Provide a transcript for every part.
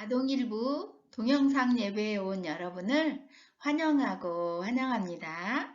아동일부 동영상 예배에 온 여러분을 환영하고 환영합니다.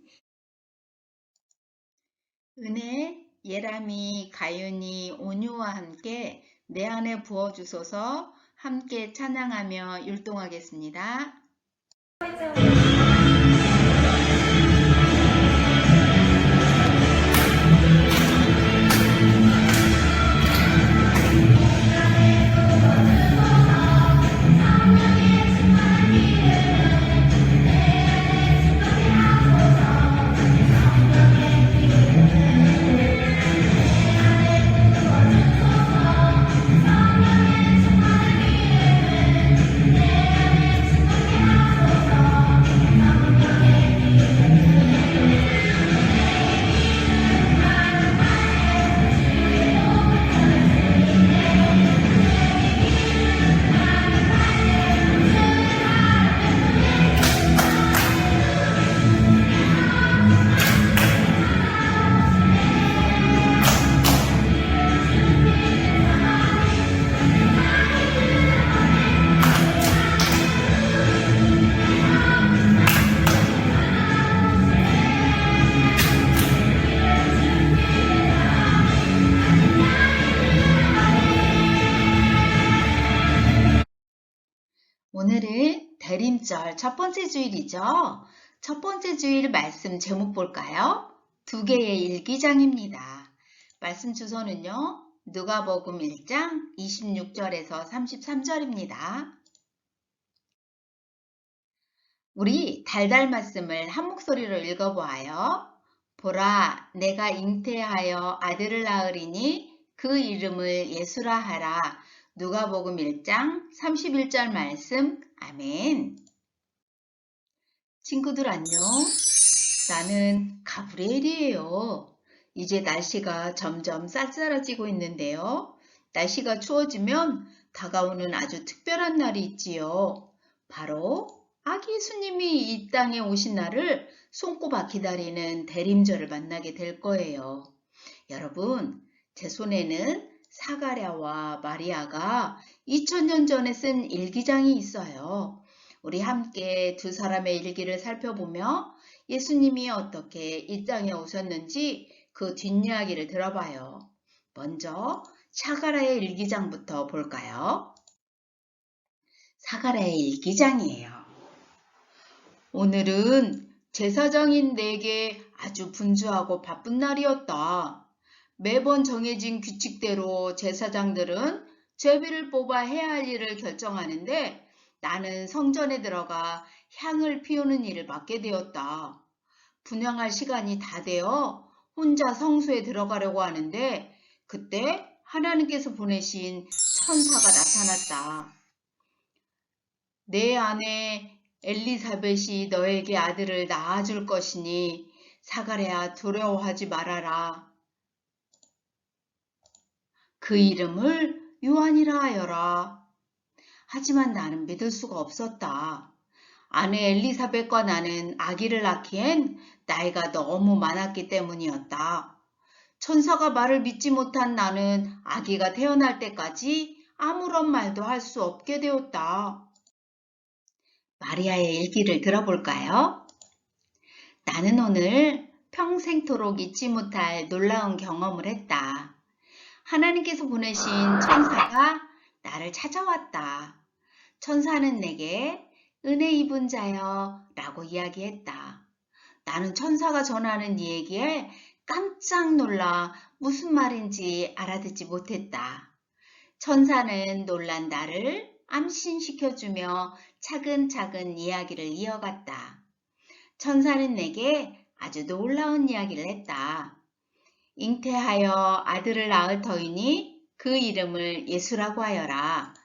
은혜, 예람이, 가윤이, 온유와 함께 내 안에 부어주소서 함께 찬양하며 율동하겠습니다. 오늘은 대림절 첫 번째 주일이죠. 첫 번째 주일 말씀 제목 볼까요? 두 개의 일기장입니다. 말씀 주소는요. 누가복음 1장 26절에서 33절입니다. 우리 달달 말씀을 한 목소리로 읽어보아요. 보라, 내가 잉태하여 아들을 낳으리니 그 이름을 예수라 하라. 누가복음 1장 31절 말씀. 아멘. 친구들 안녕. 나는 가브리엘이에요. 이제 날씨가 점점 쌀쌀해지고 있는데요. 날씨가 추워지면 다가오는 아주 특별한 날이 있지요. 바로 아기 예수님이 이 땅에 오신 날을 손꼽아 기다리는 대림절을 만나게 될 거예요. 여러분, 제 손에는 사가랴와 마리아가 2000년 전에 쓴 일기장이 있어요. 우리 함께 두 사람의 일기를 살펴보며 예수님이 어떻게 이 땅에 오셨는지 그 뒷이야기를 들어봐요. 먼저 사가랴의 일기장부터 볼까요? 사가랴의 일기장이에요. 오늘은 제사장인 내게 아주 분주하고 바쁜 날이었다. 매번 정해진 규칙대로 제사장들은 제비를 뽑아 해야 할 일을 결정하는데 나는 성전에 들어가 향을 피우는 일을 맡게 되었다. 분양할 시간이 다 되어 혼자 성소에 들어가려고 하는데 그때 하나님께서 보내신 천사가 나타났다. 내 아내 엘리사벳이 너에게 아들을 낳아줄 것이니 사가랴 두려워하지 말아라. 그 이름을 요한이라 하여라. 하지만 나는 믿을 수가 없었다. 아내 엘리사벳과 나는 아기를 낳기엔 나이가 너무 많았기 때문이었다. 천사가 말을 믿지 못한 나는 아기가 태어날 때까지 아무런 말도 할 수 없게 되었다. 마리아의 일기를 들어볼까요? 나는 오늘 평생토록 잊지 못할 놀라운 경험을 했다. 하나님께서 보내신 천사가 나를 찾아왔다. 천사는 내게 은혜 입은 자여 라고 이야기했다. 나는 천사가 전하는 이 얘기에 깜짝 놀라 무슨 말인지 알아듣지 못했다. 천사는 놀란 나를 암신시켜주며 차근차근 이야기를 이어갔다. 천사는 내게 아주 놀라운 이야기를 했다. 잉태하여 아들을 낳을 터이니 그 이름을 예수라고 하여라.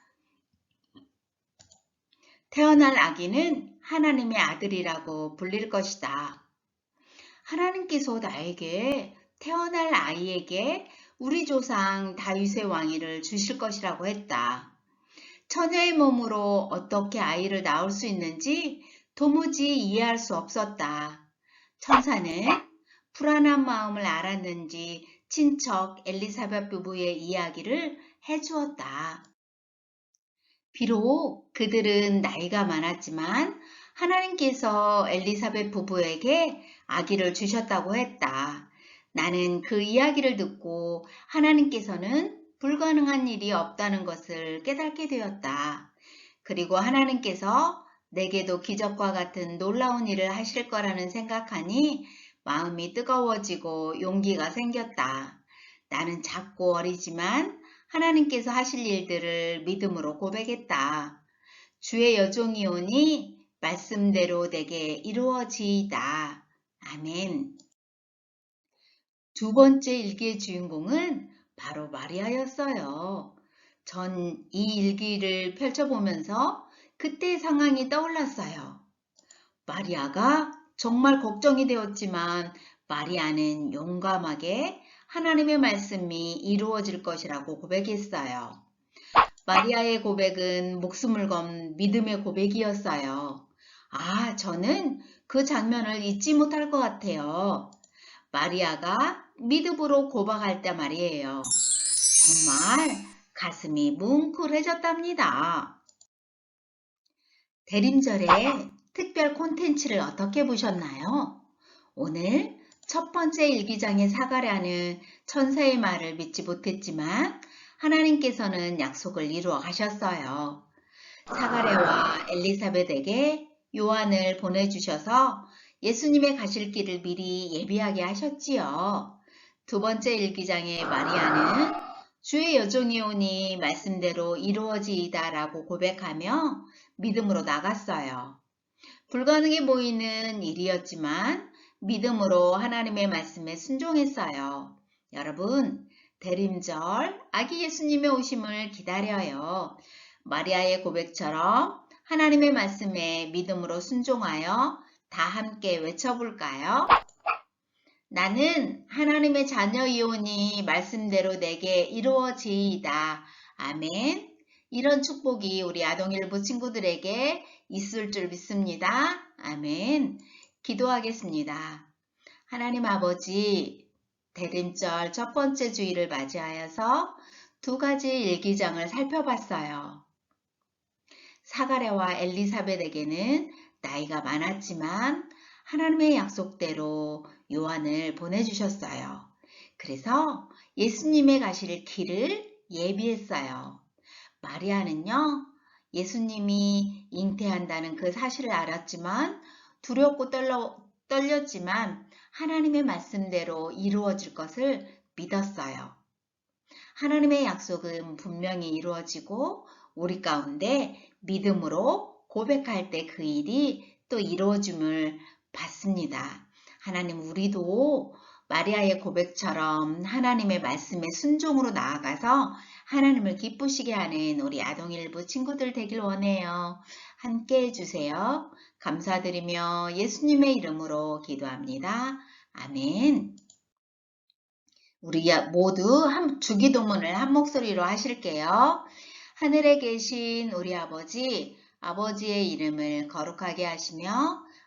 태어날 아기는 하나님의 아들이라고 불릴 것이다. 하나님께서 나에게 태어날 아이에게 우리 조상 다윗의 왕위를 주실 것이라고 했다. 처녀의 몸으로 어떻게 아이를 낳을 수 있는지 도무지 이해할 수 없었다. 천사는 불안한 마음을 알았는지 친척 엘리사벳 부부의 이야기를 해주었다. 비록 그들은 나이가 많았지만 하나님께서 엘리사벳 부부에게 아기를 주셨다고 했다. 나는 그 이야기를 듣고 하나님께서는 불가능한 일이 없다는 것을 깨닫게 되었다. 그리고 하나님께서 내게도 기적과 같은 놀라운 일을 하실 거라는 생각하니 마음이 뜨거워지고 용기가 생겼다. 나는 작고 어리지만 하나님께서 하실 일들을 믿음으로 고백했다. 주의 여종이 오니 말씀대로 내게 이루어지이다. 아멘. 두 번째 일기의 주인공은 바로 마리아였어요. 전 이 일기를 펼쳐보면서 그때의 상황이 떠올랐어요. 마리아가 정말 걱정이 되었지만 마리아는 용감하게 하나님의 말씀이 이루어질 것이라고 고백했어요. 마리아의 고백은 목숨을 건 믿음의 고백이었어요. 아, 저는 그 장면을 잊지 못할 것 같아요. 마리아가 믿음으로 고백할 때 말이에요. 정말 가슴이 뭉클해졌답니다. 대림절에 특별 콘텐츠를 어떻게 보셨나요? 오늘 첫 번째 일기장의 사가랴는 천사의 말을 믿지 못했지만 하나님께서는 약속을 이루어 가셨어요. 사가랴와 엘리사벳에게 요한을 보내주셔서 예수님의 가실 길을 미리 예비하게 하셨지요. 두 번째 일기장의 마리아는 주의 여종이 오니 말씀대로 이루어지이다 라고 고백하며 믿음으로 나갔어요. 불가능해 보이는 일이었지만 믿음으로 하나님의 말씀에 순종했어요. 여러분, 대림절 아기 예수님의 오심을 기다려요. 마리아의 고백처럼 하나님의 말씀에 믿음으로 순종하여 다 함께 외쳐볼까요? 나는 하나님의 자녀이오니 말씀대로 내게 이루어지이다. 아멘. 이런 축복이 우리 아동일부 친구들에게 있을 줄 믿습니다. 아멘. 기도하겠습니다. 하나님 아버지, 대림절 첫 번째 주일을 맞이하여서 두 가지 일기장을 살펴봤어요. 사가랴와 엘리사벳에게는 나이가 많았지만 하나님의 약속대로 요한을 보내주셨어요. 그래서 예수님의 가실 길을 예비했어요. 마리아는요, 예수님이 잉태한다는 그 사실을 알았지만 두렵고 떨려, 떨렸지만 하나님의 말씀대로 이루어질 것을 믿었어요. 하나님의 약속은 분명히 이루어지고 우리 가운데 믿음으로 고백할 때 그 일이 또 이루어짐을 받습니다. 하나님 우리도 마리아의 고백처럼 하나님의 말씀에 순종으로 나아가서 하나님을 기쁘시게 하는 우리 아동일부 친구들 되길 원해요. 함께 해주세요. 감사드리며 예수님의 이름으로 기도합니다. 아멘. 우리 모두 한, 주기도문을 한 목소리로 하실게요. 하늘에 계신 우리 아버지, 아버지의 이름을 거룩하게 하시며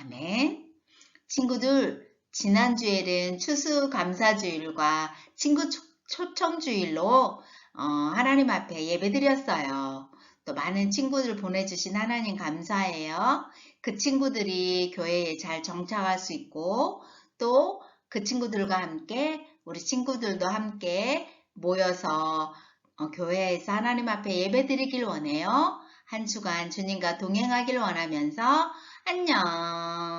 아멘. 친구들, 지난주에는 추수감사주일과 친구 초- 초청주일로 어, 하나님 앞에 예배드렸어요. 또 많은 친구들 보내주신 하나님 감사해요. 그 친구들이 교회에 잘 정착할 수 있고 또 그 친구들과 함께 우리 친구들도 함께 모여서 어, 교회에서 하나님 앞에 예배드리길 원해요. 한 주간 주님과 동행하길 원하면서 안녕.